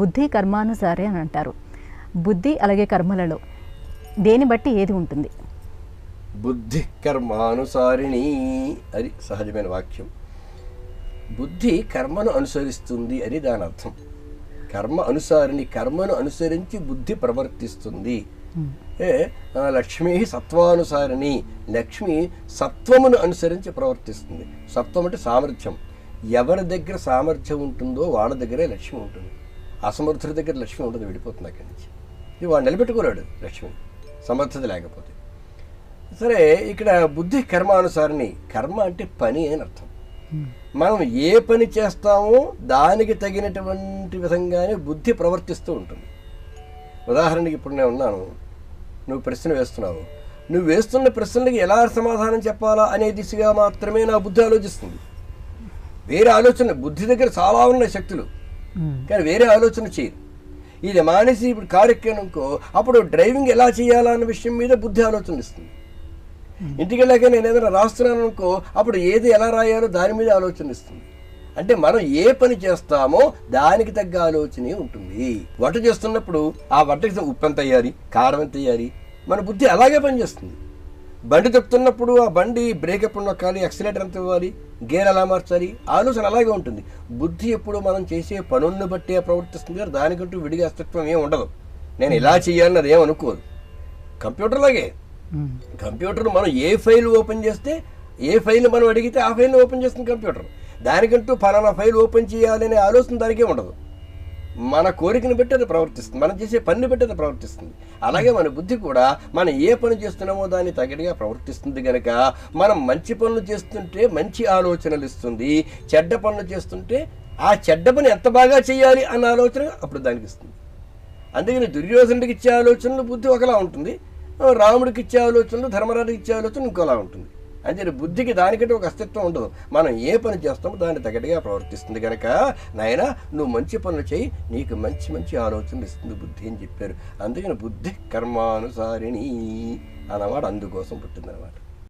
బుద్ధి కర్మానుసారి అని అంటారు. బుద్ధి అలాగే కర్మలలో దేని బట్టి ఏది ఉంటుంది? బుద్ధి కర్మానుసారిణి అది సహజమైన వాక్యం. బుద్ధి కర్మను అనుసరిస్తుంది అని దాని అర్థం. కర్మ అనుసారిణి కర్మను అనుసరించి బుద్ధి ప్రవర్తిస్తుంది. ఏ ఆ, లక్ష్మి సత్వానుసారిణి లక్ష్మి సత్వమును అనుసరించి ప్రవర్తిస్తుంది. సత్వం అంటే సామర్థ్యం. ఎవరి దగ్గర సామర్థ్యం ఉంటుందో వాళ్ళ దగ్గరే లక్ష్మి ఉంటుంది. అసమర్థుడి దగ్గర లక్ష్మి ఉండదు విడిపోతుంది అక్కడి నుంచి. ఇది వాడు నిలబెట్టుకోలేడు లక్ష్మి సమర్థత లేకపోతే. సరే ఇక్కడ బుద్ధి కర్మానుసారిని కర్మ అంటే పని అని అర్థం. మనం ఏ పని చేస్తామో దానికి తగినటువంటి విధంగానే బుద్ధి ప్రవర్తిస్తూ ఉంటుంది. ఉదాహరణకి ఇప్పుడు నేను ఉన్నాను నువ్వు ప్రశ్న వేస్తున్నావు. నువ్వు వేస్తున్న ప్రశ్నలకి ఎలా సమాధానం చెప్పాలా అనే దిశగా మాత్రమే నా బుద్ధి ఆలోచిస్తుంది. వేరే ఆలోచన బుద్ధి దగ్గర చాలా ఉన్నాయి శక్తులు. కానీ వేరే ఆలోచన చేయదు. ఇది మానేసి ఇప్పుడు కారు ఎక్కానుకో అప్పుడు డ్రైవింగ్ ఎలా చేయాలా అన్న విషయం మీద బుద్ధి ఆలోచన ఇస్తుంది. ఇంటికి వెళ్ళాక నేను ఏదైనా రాస్తున్నాను అనుకో అప్పుడు ఏది ఎలా రాయాలో దాని మీద ఆలోచన ఇస్తుంది. అంటే మనం ఏ పని చేస్తామో దానికి తగ్గ ఆలోచనే ఉంటుంది. వంట చేస్తున్నప్పుడు ఆ వంటకి ఉప్పు ఎంత వేయాలి కారం ఎంత వేయాలి మన బుద్ధి అలాగే పనిచేస్తుంది. బండి తప్పుతున్నప్పుడు ఆ బండి బ్రేక్ ఎప్పుడు నొక్కాలి యాక్సిలేటర్ ఎంత ఇవ్వాలి గేర్ ఎలా మార్చాలి. ఆలోచన అలాగే ఉంటుంది. బుద్ధి ఎప్పుడు మనం చేసే పనులను బట్టే ప్రవర్తిస్తుంది కానీ దానికంటూ విడిగా అస్తిత్వం ఏం ఉండదు. నేను ఇలా చేయాలని అది ఏం అనుకోదు. కంప్యూటర్ లాగే. కంప్యూటర్ మనం ఏ ఫైల్ ఓపెన్ చేస్తే ఏ ఫైల్ మనం అడిగితే ఆ ఫైల్ ఓపెన్ చేస్తుంది కంప్యూటర్. దానికంటూ ఫలానా ఫైల్ ఓపెన్ చేయాలనే ఆలోచన దానికే ఉండదు. మన కోరికను బట్టి అది ప్రవర్తిస్తుంది. మనం చేసే పనిని బట్టి అది ప్రవర్తిస్తుంది. అలాగే మన బుద్ధి కూడా మనం ఏ పని చేస్తున్నామో దాన్ని తగినగా ప్రవర్తిస్తుంది కనుక మనం మంచి పనులు చేస్తుంటే మంచి ఆలోచనలు ఇస్తుంది. చెడ్డ పనులు చేస్తుంటే ఆ చెడ్డ పని ఎంత బాగా చేయాలి అన్న ఆలోచన అప్పుడు దానికి ఇస్తుంది. అందుకని దుర్యోధనుడికి ఇచ్చే ఆలోచనలు బుద్ధి ఒకలా ఉంటుంది. రాముడికి ఇచ్చే ఆలోచనలు ధర్మరాజుకి ఇచ్చే ఆలోచన ఇంకోలా ఉంటుంది. అదే బుద్ధికి దానికంటే ఒక అస్తిత్వం ఉండదు. మనం ఏ పని చేస్తామో దాన్ని తగ్గట్టుగా ప్రవర్తిస్తుంది కనుక నాయన నువ్వు మంచి పనులు చేయి నీకు మంచి మంచి ఆలోచనలు ఇస్తుంది బుద్ధి అని చెప్పారు. అందుకని బుద్ధి కర్మానుసారిణి అన్నమాట అందుకోసం పుట్టిందనమాట